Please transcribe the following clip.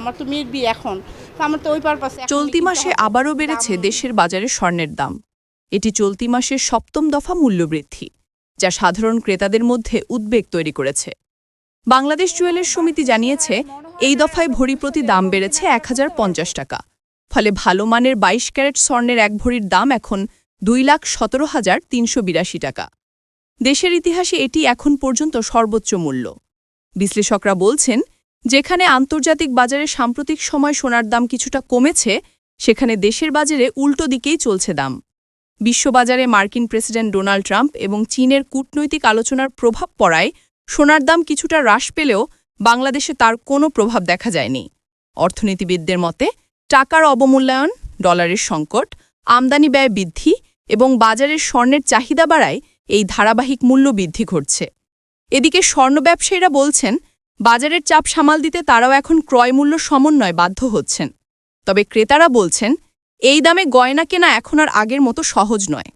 আমার তো মেয়ের বিয়ে এখন। তো আমার তো ওই পারপাসে চলতি মাসে আবারও বেড়েছে দেশের বাজারে স্বর্ণের দাম। এটি চলতি মাসের সপ্তম দফা মূল্যবৃদ্ধি যা সাধারণ ক্রেতাদের মধ্যে উদ্বেগ তৈরি করেছে। বাংলাদেশ জুয়েলার্স সমিতি জানিয়েছে এই দফায় ভরি প্রতি দাম বেড়েছে এক হাজার পঞ্চাশ টাকা ফলে ভালো মানের বাইশ ক্যারেট স্বর্ণের এক ভরির দাম এখন দুই লাখ সতেরো হাজার তিনশো বিরাশি টাকা। দেশের ইতিহাসে এটি এখন পর্যন্ত সর্বোচ্চ মূল্য। বিশ্লেষকরা বলছেন যেখানে আন্তর্জাতিক বাজারে সাম্প্রতিক সময় সোনার দাম কিছুটা কমেছে, সেখানে দেশের বাজারে উল্টো দিকেই চলছে দাম। বিশ্ববাজারে মার্কিন প্রেসিডেন্ট ডোনাল্ড ট্রাম্প এবং চীনের কূটনৈতিক আলোচনার প্রভাব পড়ায় সোনার দাম কিছুটা হ্রাস পেলেও বাংলাদেশে তার কোনো প্রভাব দেখা যায়নি। অর্থনীতিবিদদের মতে, টাকার অবমূল্যায়ন, ডলারের সংকট, আমদানি ব্যয় বৃদ্ধি এবং বাজারের স্বর্ণের চাহিদা বাড়ায় এই ধারাবাহিক মূল্য বৃদ্ধি ঘটছে। এদিকে স্বর্ণ ব্যবসায়ীরা বলছেন বাজারের চাপ সামাল দিতে তারাও এখন ক্রয়মূল্য সমন্বয় বাধ্য হচ্ছেন। তবে ক্রেতারা বলছেন, এই দামে গয়না কেনা এখন আর আগের মতো সহজ নয়।